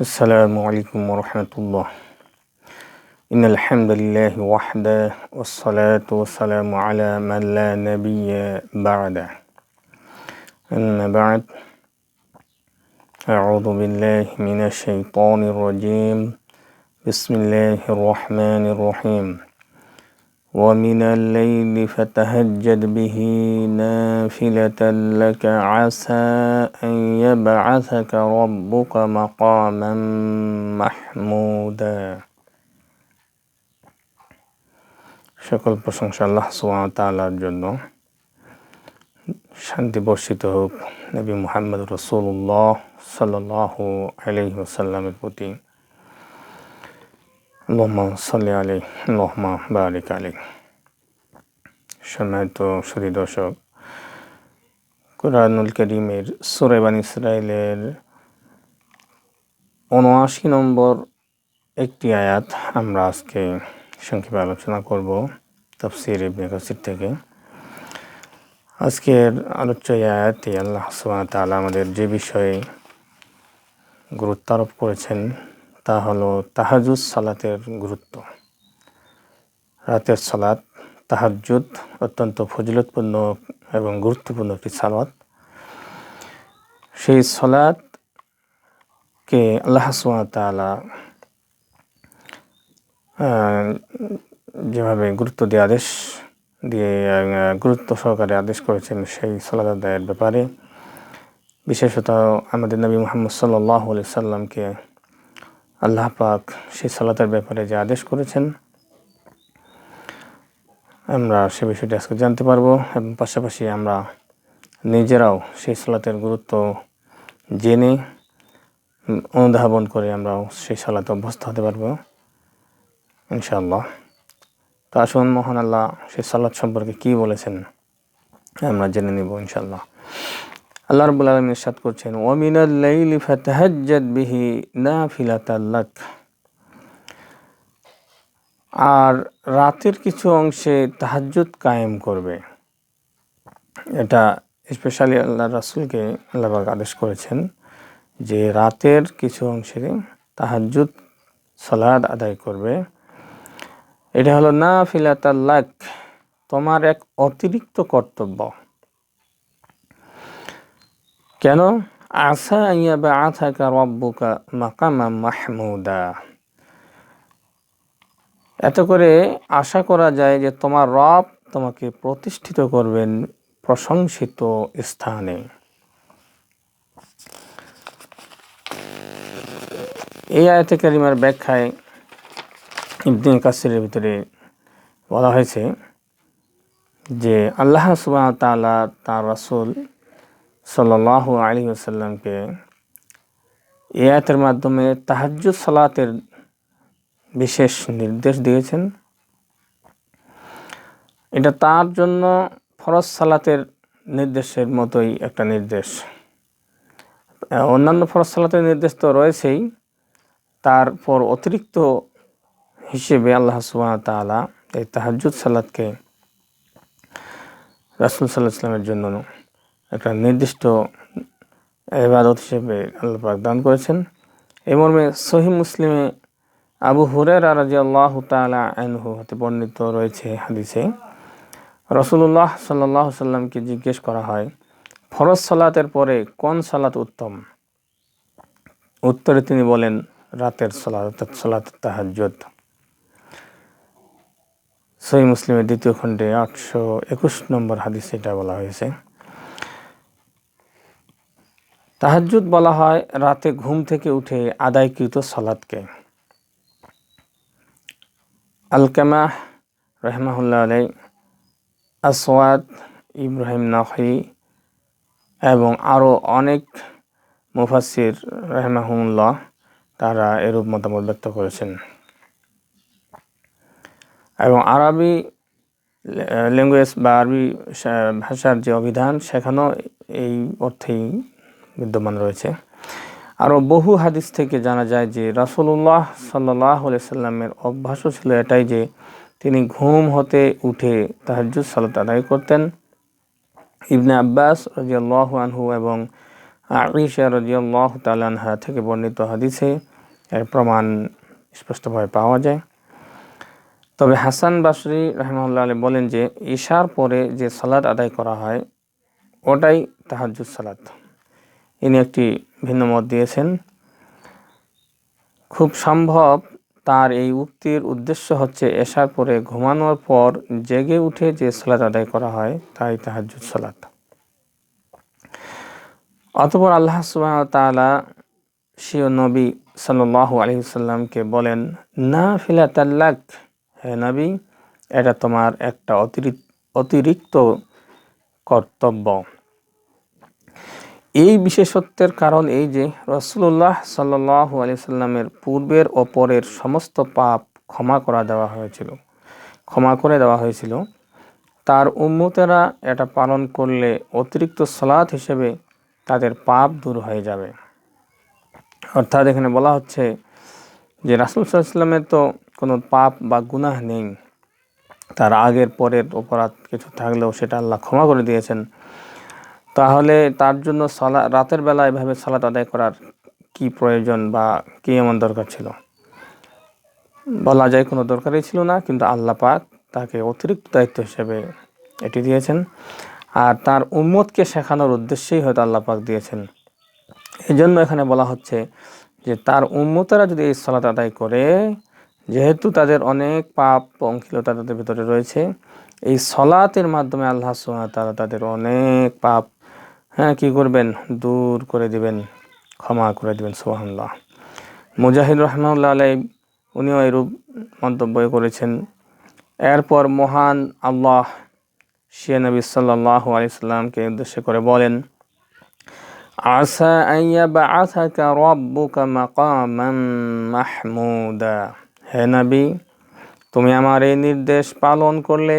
السلام عليكم ورحمة الله. إن الحمد لله وحده والصلاة والسلام على من لا نبي بعده. أما بعد أعوذ بالله من الشيطان الرجيم. بسم الله الرحمن الرحيم. ومن الليل فتهجد به نافلة لك عسى أن يبعثك ربك مقاما محمودا সকল প্রশংসা আল্লাহ সুবহানাহু তাআলার জন্য শান্তি বর্ষিত হোক নবী মুহাম্মদ রসুল্লাহ সাল্লাল্লাহু আলাইহি ওয়াসাল্লামের প্রতি আল্লাহুম্মা সাল্লি আলাইহি আল্লাহুম্মা বারিক আলাইহি সম্মানিত সুদী দর্শক। কোরআনুল করিমের সুরেবান ইসরায়েলের উনআশি নম্বর একটি আয়াত আমরা আজকে সংক্ষেপে আলোচনা করব তফসির ইবনে কাসির থেকে। আজকের আলোচ্য আয়াতে আল্লাহ সুবহানাহু তাআলা আমাদের যে বিষয়ে গুরুত্ব আরোপ করেছেন তা হলো তাহাজুদ সালাতের গুরুত্ব। রাতের সালাত তাহাজুদ অত্যন্ত ফজিলতপূর্ণ এবং গুরুত্বপূর্ণ একটি সালাত। সেই সলাৎকে আল্লাহ তাআলা যেভাবে গুরুত্ব দিয়ে আদেশ দিয়ে গুরুত্ব সহকারে আদেশ করেছেন সেই সলাত আদায়ের ব্যাপারে, বিশেষত আমাদের নবী মোহাম্মদ সাল্লাহ সাল্লামকে আল্লাহ পাক সেই সালাতের ব্যাপারে যে আদেশ করেছেন আমরা সে বিষয়টি আজকে জানতে পারব এবং পাশাপাশি আমরা নিজেরাও সেই সালাতের গুরুত্ব জেনে অনুধাবন করে আমরাও সেই সালাতে অভ্যস্ত হতে পারব, ইনশাআল্লাহ। তো আসুন, মহান আল্লাহ, সেই সালাত সম্পর্কে কি বলেছেন আমরা জেনে নিব, ইনশাআল্লাহ। আল্লাহ রাব্বুল আলামিন ইরশাদ করছেন, ওয়া মিনাল লাইলি ফাতাহাজ্জাদ বিহি নাফিলাতাল লাক। আর রাতের কিছু অংশে তাহাজ্জুদ কায়েম করবে। এটা স্পেশালি আল্লাহ রাসূলকে আল্লাহ আদেশ করেছেন যে রাতের কিছু অংশে তাহাজ্জুদ সালাদ আদায় করবে। এটা হলো না ফিলাতাল্লাক তোমার এক অতিরিক্ত কর্তব্য। কেন? আসা ইয়া বা আথাকা রব্বুকা মাকামা মাহমুদা। এত করে আশা করা যায় যে তোমার রব তোমাকে প্রতিষ্ঠিত করবেন প্রশংসিত স্থানে। এই আয়তে কারিমার ব্যাখ্যায় ইবদিন কাসিরের ভিতরে বলা হয়েছে যে আল্লাহ সুবাহ তালা তার রাসুল সাল্লাহ আলী আসাল্লামকে এ আয়তের মাধ্যমে তাহাজ্জুদ সালাতের বিশেষ নির্দেশ দিয়েছেন। এটা তার জন্য ফরজ সালাতের নির্দেশের মতোই একটা নির্দেশ। অন্যান্য ফরজ সালাতের নির্দেশ তো রয়েছেই। তারপর অতিরিক্ত হিসেবে আল্লাহ সুবাহ তালা এই তাহাজুদ সালাদকে রাসুল সাল্লাহ ইসলামের জন্য একটা নির্দিষ্ট এবাদত হিসেবে আল্লাহ দান করেছেন। এই মর্মে সহি মুসলিমে আবু হুরের রাজি আল্লাহ তালা হতে বর্ণিত রয়েছে হাদিসে। রসুল্লাহ সাল্লাহ সাল্লামকে জিজ্ঞেস করা হয়, ফরজ সালাতের পরে কোন সালাত উত্তম? উত্তরে তিনি বলেন, রাতের সালাত সালাত তাহাজ্জুদ। সহি মুসলিমের দ্বিতীয় খণ্ডে আটশো একুশ নম্বর হাদিস এটা বলা হয়েছে। তাহাজুদ বলা হয় রাতে ঘুম থেকে উঠে আদায়কৃত সালাদকে আলকামা রহমাহুল্লাহ আলাই আসওয়াদ ইব্রাহিম নাহি এবং আরও অনেক মুফাসির রহমাহুল্লাহ তারা এরূপ মতামত ব্যক্ত করেছেন। এবং আরবি ল্যাঙ্গুয়েজ বা আরবি ভাষার যে অভিধান, সেখানেও এই অর্থেই বিদ্যমান রয়েছে। আরও বহু হাদিস থেকে জানা যায় যে রাসুল্লাহ সাল্লাহ সাল্লামের অভ্যাসও ছিল এটাই যে তিনি ঘুম হতে উঠে তাহাজুদ সালাত আদায় করতেন। ইবনে আব্বাস রাজিয়াল্লাহ আনহু এবং আইসা রাজিয়াল্লাহ তালানহা থেকে বর্ণিত হাদিসে এর প্রমাণ স্পষ্টভাবে পাওয়া যায়। তবে হাসান বাসরি রহমাল্লাহ আলী বলেন যে ঈশার পরে যে সালাদ আদায় করা হয়, ওটাই তাহাজুদ সালাত। ইনি একটি ভিন্ন মত দিয়েছেন। খুব সম্ভব তার এই উক্তির উদ্দেশ্য হচ্ছে এশার পরে ঘুমানোর পর জেগে উঠে যে সালাত আদায় করা হয়, তাই তাহাজুদ সালাত। অতপর আল্লাহ সুবাহ তালা শিও নবী সাল্লাহ আলহিসাল্লামকে বলেন না ফিলা তাল্লাক হে নবী, এটা তোমার একটা অতিরিক্ত অতিরিক্ত কর্তব্য। এই বিশেষত্বের কারণ এই যে রসুল্লাহ সাল্লাহ আলিয়াল্লামের পূর্বের ও পরের সমস্ত পাপ ক্ষমা করা দেওয়া হয়েছিল, ক্ষমা করে দেওয়া হয়েছিল। তার উম্মতেরা এটা পালন করলে অতিরিক্ত সলাৎ হিসেবে তাদের পাপ দূর হয়ে যাবে। অর্থাৎ এখানে বলা হচ্ছে যে রাসুল সাল্লামের তো কোনো পাপ বা গুনাহ নেই। তার আগের পরের অপরাধ কিছু থাকলেও সেটা আল্লাহ ক্ষমা করে দিয়েছেন। তাহলে তার জন্য সলা, রাতের বেলা এভাবে সালাত আদায় করার কি প্রয়োজন বা কি এমন দরকার ছিল? বলা যায় কোনো দরকারই ছিল না, কিন্তু আল্লাহ পাক তাকে অতিরিক্ত দায়িত্ব হিসেবে এটি দিয়েছেন। আর তার উম্মতকে শেখানোর উদ্দেশ্যেই হয়তো আল্লাহ পাক দিয়েছেন। এই জন্য এখানে বলা হচ্ছে যে তার উম্মতেরা যদি এই সালাত আদায় করে, যেহেতু তাদের অনেক পাপ অঙ্কিলতা তাদের ভিতরে রয়েছে, এই সলাতের মাধ্যমে আল্লাহ তারা তাদের অনেক পাপ হ্যাঁ কী করবেন? দূর করে দিবেন, ক্ষমা করে দিবেন সোহান্লাহ মুজাহিদ রহমাউল্লাহ আলাই উনিও এরূপ মন্তব্য করেছেন। এরপর মহান আল্লাহ শিয়া নবী সাল্লাহ আলিয়াল্লামকে উদ্দেশ্য করে বলেন আইয়া বা হে নবী, তুমি আমার এই নির্দেশ পালন করলে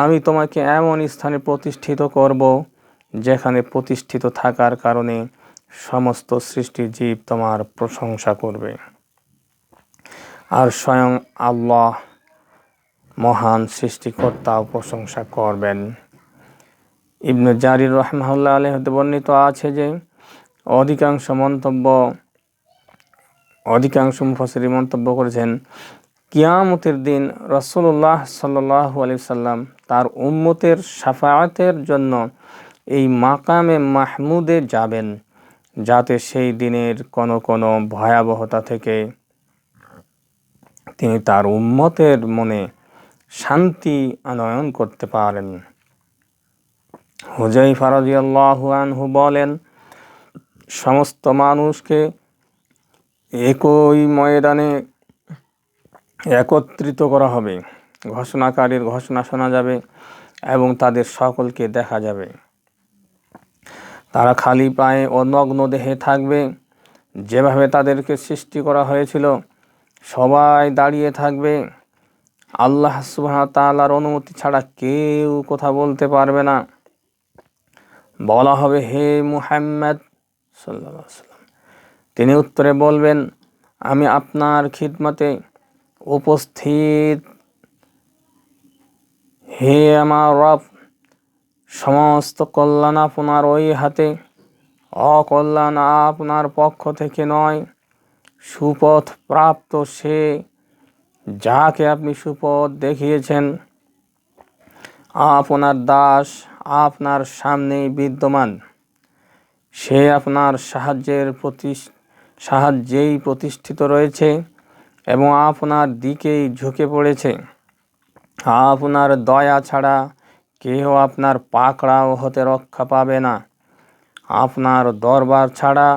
আমি তোমাকে এমন স্থানে প্রতিষ্ঠিত করব যেখানে প্রতিষ্ঠিত থাকার কারণে সমস্ত সৃষ্টি জীব তোমার প্রশংসা করবে। আর স্বয়ং আল্লাহ মহান সৃষ্টিকর্তাও প্রশংসা করবেন। ইবনু জারির রহমাউল্লাহ আলহ বর্ণিত আছে যে, অধিকাংশ মন্তব্য, অধিকাংশ মুফাসিরি মন্তব্য করেছেন, কিয়ামতের দিন রসুল্লাহ সাল্লাহ আলি সাল্লাম তার উম্মতের সাফায়াতের জন্য এই মাকামে মাহমুদে যাবেন, যাতে সেই দিনের কোনো কোনো ভয়াবহতা থেকে তিনি তার উম্মতের মনে শান্তি আনয়ন করতে পারেন। হুজাই ফারাজিয়াল্লাহু বলেন, সমস্ত মানুষকে একই ময়দানে একত্রিত করা হবে। ঘোষণাকারীর ঘোষণা শোনা যাবে এবং তাদের সকলকে দেখা যাবে। তারা খালি পায়ে ও নগ্ন দেহে থাকবে। যেভাবে তাদেরকে সৃষ্টি করা হয়েছিল, সবাই দাঁড়িয়ে থাকবে। আল্লাহ সুবাহ অনুমতি ছাড়া কেউ কথা বলতে পারবে না। বলা হবে, হে মুহাম্মদ সাল্লাম তিনি উত্তরে বলবেন, আমি আপনার খিদমতে উপস্থিত। হে আমার রব সমস্ত কল্যাণ আপনার ওই হাতে, অকল্যাণ আপনার পক্ষ থেকে নয়। সুপথ প্রাপ্ত সে যাকে আপনি সুপথ দেখিয়েছেন। আপনার দাস আপনার সামনেই বিদ্যমান। সে আপনার সাহায্যের প্রতি সাহায্যেই প্রতিষ্ঠিত রয়েছে এবং আপনার দিকেই ঝুঁকে পড়েছে। আপনার দয়া ছাড়া কেহ আপনার পাকড়াও হতে রক্ষা পাবে না। আপনার দরবার ছাড়া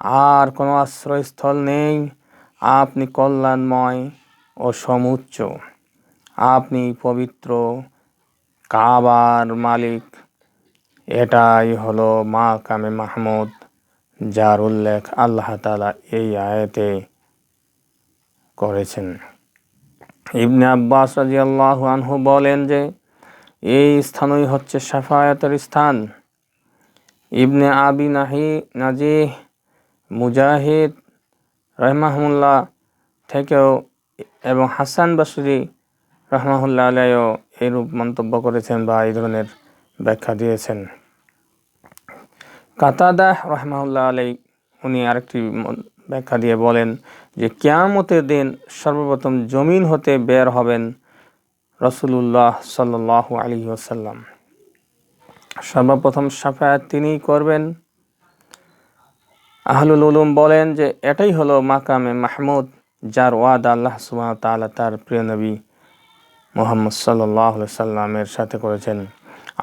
আর কোনো আশ্রয়স্থল নেই। আপনি কল্যাণময় ও সমুচ্চ। আপনি পবিত্র কাবার মালিক। এটাই হলো মা কামে মাহমুদ, যার উল্লেখ আল্লাহ তালা এই আয়তে করেছেন। ইবনে আব্বাস রাজি আল্লাহ আনহু বলেন যে এই স্থানই হচ্ছে সাফায়াতের স্থান। ইবনে আবি নাহি, নাজিহ, মুজাহিদ রহমাহুল্লাহ থেকেও এবং হাসান বাসুরি রহমাহুল্লাহ আলাইও এরূপ মন্তব্য করেছেন বা এই ধরনের ব্যাখ্যা দিয়েছেন। কাতাদা রহমাউল্লাহ আলাই, উনি আরেকটি ব্যাখ্যা দিয়ে বলেন যে, কেয়ামতের দিন সর্বপ্রথম জমিন হতে বের হবেন রসুলুল্লাহ সাল্লাহ আলী ওসাল্লাম সর্বপ্রথম সাফায়াত তিনিই করবেন। আহলুল উলুম বলেন যে এটাই হলো মাকামে মাহমুদ, যার ওয়াদ আল্লাহ সুবাহ তালা তার প্রিয় নবী মোহাম্মদ সাল্লাহ সাল্লামের সাথে করেছেন।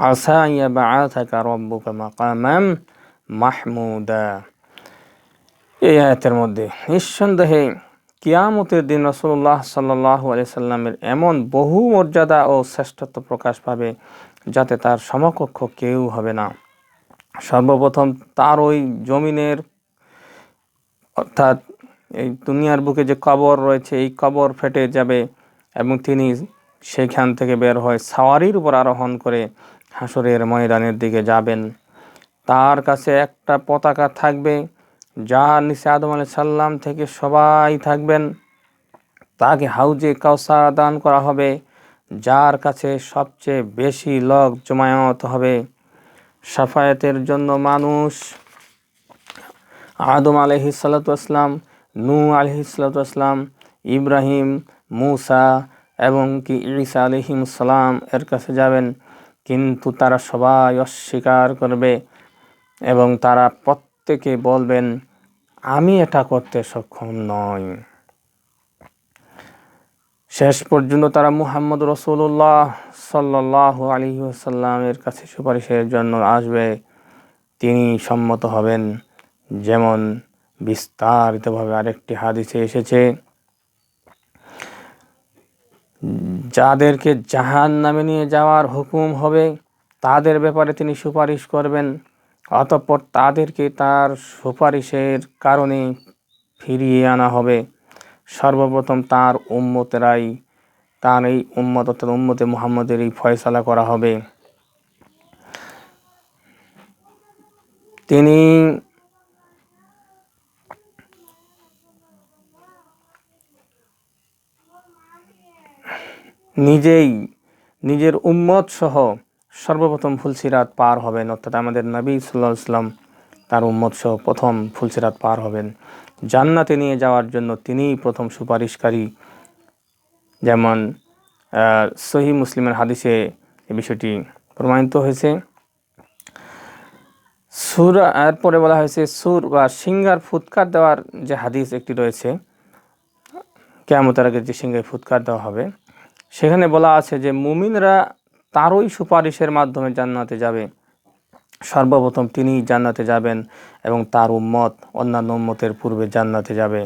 আসা ইয়া বা থাকা রব্বুকা মাকামাম মাহমুদা। এই আয়াতের মধ্যে নিঃসন্দেহে কিয়ামতের দিন রসুল্লাহ সাল্লাহ সাল্লামের এমন বহু মর্যাদা ও শ্রেষ্ঠত্ব প্রকাশ পাবে যাতে তার সমকক্ষ কেউ হবে না। সর্বপ্রথম তার ওই জমিনের, অর্থাৎ এই দুনিয়ার বুকে যে কবর রয়েছে, এই কবর ফেটে যাবে এবং তিনি সেইখান থেকে বের হয়ে সাওয়ারির উপর আরোহণ করে হাসরের ময়দানের দিকে যাবেন। তার কাছে একটা পতাকা থাকবে যার নিচে আদম আলি সাল্লাম থেকে সবাই থাকবেন, তাকে হাউজে কাউসার দান করা হবে, যার কাছে সবচেয়ে বেশি লোক জমায়ত হবে। সাফায়াতের জন্য মানুষ আদম আলহি সাল্লাতাম নু আলহি সাল্লাতাম ইব্রাহিম, মুসা এবং কি ইসা আলহিম সালাম এর কাছে যাবেন। কিন্তু তারা সবাই অস্বীকার করবে এবং তারা প্রত্যেকে বলবেন, আমি এটা করতে সক্ষম নই। শেষ পর্যন্ত তারা মুহাম্মদ রসুল্লাহ সাল্লাহ আলী কাছে সুপারিশের জন্য আসবে। তিনি সম্মত হবেন, যেমন বিস্তারিতভাবে আরেকটি হাদিসে এসেছে, যাদেরকে জাহান নামে নিয়ে যাওয়ার হুকুম হবে, তাদের ব্যাপারে তিনি সুপারিশ করবেন। অতঃপর তাদেরকে তার সুপারিশের কারণে ফিরিয়ে আনা হবে। সর্বপ্রথম তার উম্মতেরাই, তার এই উম্মত অর্থাৎ উম্মতে মুহাম্মদের এই ফয়সালা করা হবে। তিনি নিজেই নিজের উম্মত সহ সর্বপ্রথম ফুলসিরাত পার হবেন, অর্থাৎ আমাদের নবী সাল্লাহ ইসলাম তার উম্মত সহ প্রথম ফুলসিরাত পার হবেন। জান্নাতে নিয়ে যাওয়ার জন্য তিনিই প্রথম সুপারিশকারী। যেমন সহি মুসলিমের হাদিসে এ বিষয়টি প্রমাণিত হয়েছে। সুর, এরপরে বলা হয়েছে, সুর বা সিঙ্গার ফুৎকার দেওয়ার যে হাদিস একটি রয়েছে কেমতের আগে যে সিঙ্গার ফুৎকার দেওয়া হবে, সেখানে বলা আছে যে মুমিনরা তারই সুপারিশের মাধ্যমে জান্নাতে যাবে। সর্বপ্রথম তিনি জান্নাতে যাবেন এবং তার উম্মত অন্যান্য উম্মতের পূর্বে জান্নাতে যাবে।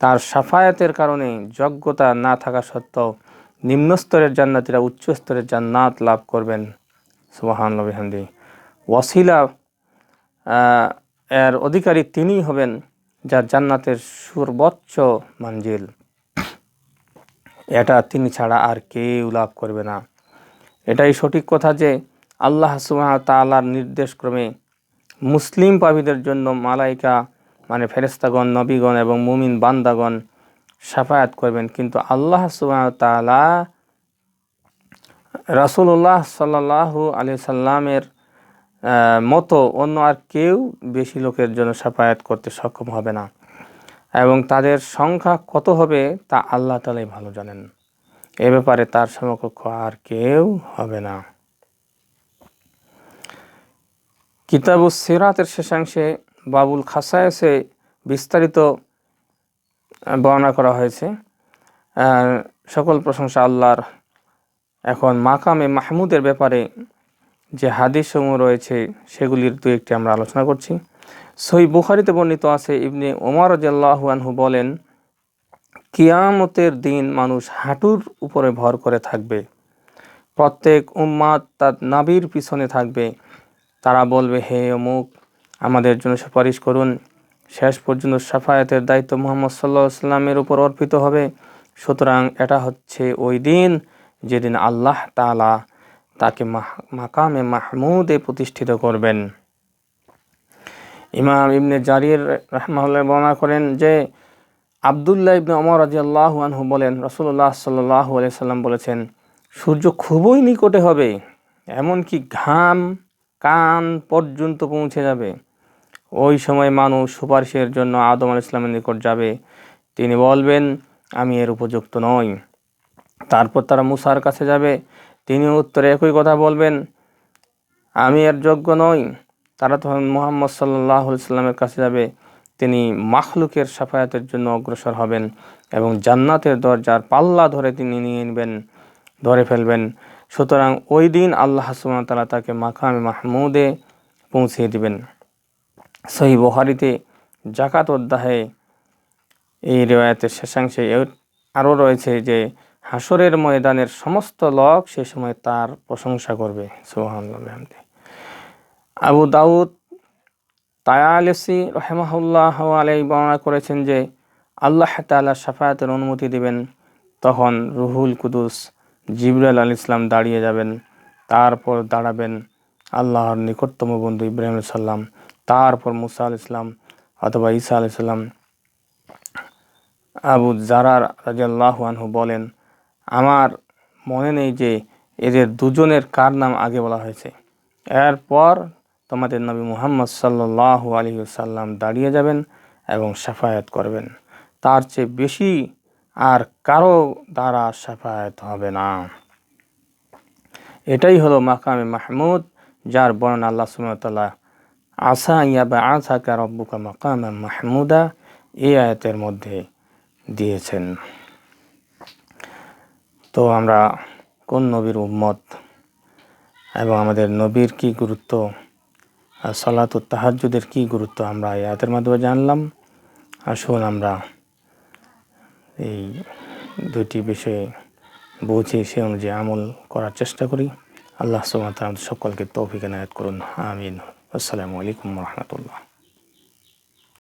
তার সাফায়াতের কারণে যোগ্যতা না থাকা সত্ত্বেও নিম্ন স্তরের জান্নাতিরা উচ্চ স্তরের জান্নাত লাভ করবেন। সুবাহানবিহান্দি ওয়াসিলা এর অধিকারী তিনিই হবেন যার জান্নাতের সর্বোচ্চ মঞ্জিল। এটা তিনি ছাড়া আর কেউ লাভ করবে না। এটাই সঠিক কথা যে আল্লাহ সুবাহ তালার নির্দেশক্রমে মুসলিম পাবিদের জন্য মালাইকা মানে ফেরেস্তাগণ নবীগণ এবং মুমিন বান্দাগণ সাফায়াত করবেন। কিন্তু আল্লাহ সুবাহ রাসুল্লাহ সাল্লাহ আলি সাল্লামের মতো অন্য আর কেউ বেশি লোকের জন্য সাফায়াত করতে সক্ষম হবে না। এবং তাদের সংখ্যা কত হবে তা আল্লাহ তালাই ভালো জানেন। এ ব্যাপারে তার সমকক্ষ আর কেউ হবে না। কিতাবু সিরাতের শেষাংশে বাবুল খাসায়সে বিস্তারিত বর্ণনা করা হয়েছে। সকল প্রশংসা আল্লাহর। এখন মাকামে মাহমুদের ব্যাপারে যে হাদিস সমূহ রয়েছে, সেগুলির দু একটি আমরা আলোচনা করছি। সই বুখারিতে বর্ণিত আছে, ইবনে ওমর রাজ্লাহানহু বলেন কিয়ামতের দিন মানুষ হাঁটুর উপরে ভর করে থাকবে। প্রত্যেক উম্মাদ তার নাবির পিছনে থাকবে। তারা বলবে, হে অমুক, আমাদের জন্য সুপারিশ করুন। শেষ পর্যন্ত সাফায়াতের দায়িত্ব মোহাম্মদ সাল্লাহ সাল্লামের উপর অর্পিত হবে। সুতরাং এটা হচ্ছে ওই দিন যেদিন আল্লাহ তালা তাকে মাকামে মাহমুদে প্রতিষ্ঠিত করবেন। ইমাম ইবনে জারির রহমাল্লাহ বর্ণনা করেন যে আবদুল্লাহ ইবনে অমর রাজি আল্লাহ আনহু বলেন রসুল্লাহ সাল্লাহ সাল্লাম বলেছেন, সূর্য খুবই নিকটে হবে, এমনকি ঘাম, কান পর্যন্ত পৌঁছে যাবে। ওই সময় মানুষ সুপারিশের জন্য আদম আল ইসলামের নিকট যাবে। তিনি বলবেন, আমি এর উপযুক্ত নই। তারপর তারা মুসার কাছে যাবে। তিনি উত্তরে একই কথা বলবেন, আমি এর যোগ্য নই। তারা তখন মোহাম্মদ সাল্লাহ সাল্লামের কাছে যাবে। তিনি মাখলুকের সাফায়াতের জন্য অগ্রসর হবেন এবং জান্নাতের দরজার পাল্লা ধরে তিনি নিয়ে নেবেন, ধরে ফেলবেন। সুতরাং ওই দিন আল্লাহ সুমতালা তাকে মাকামে মাহমুদে পৌঁছিয়ে দিবেন। সহি বহারিতে জাকাত অধ্যায়ে এই রেওয়ায়তের শেষাংশে আরও রয়েছে যে হাসরের ময়দানের সমস্ত লোক সে সময় তার প্রশংসা করবে। সুহামদি আবু দাউদ তায়ালেসি রহেমাহুল্লাহ আলাই বর্ণনা করেছেন যে, আল্লাহ তালা সাফায়াতের অনুমতি দিবেন, তখন রুহুল কুদুস জিবরাল আল ইসলাম দাঁড়িয়ে যাবেন, তারপর দাঁড়াবেন আল্লাহর নিকটতম বন্ধু ইব্রাহিম সাল্লাম তারপর মুসা আল ইসলাম অথবা ঈসা আল ইসলাম আবু জারার রাজিয়াল্লাহু আনহু বলেন, আমার মনে নেই যে এদের দুজনের কার নাম আগে বলা হয়েছে। এরপর তোমাদের নবী মুহাম্মদ সাল্লাহ আলী সাল্লাম দাঁড়িয়ে যাবেন এবং সাফায়াত করবেন। তার চেয়ে বেশি আর কারও দ্বারা সাফায়াত হবে না। এটাই হলো মাকামে মাহমুদ, যার বর্ণনা আল্লাহ সুমতাল্লাহ আসা ইয়াবা আসা কা রব্বুকা মাকামে মাহমুদা এই আয়াতের মধ্যে দিয়েছেন। তো আমরা কোন নবীর উম্মত এবং আমাদের নবীর কি গুরুত্ব? আর সলাত তাহাজুদের কী গুরুত্ব? আমরা এই আয়াতের মাধ্যমে জানলাম। আসুন আমরা এই দুটি বিষয়ে বুঝি সে অনুযায়ী আমল করার চেষ্টা করি। আল্লাহ সুমাত আমাদের সকলকে তৌফিক নায়াত করুন। আমিন। আসসালামু আলাইকুম রহমতুল্লাহ।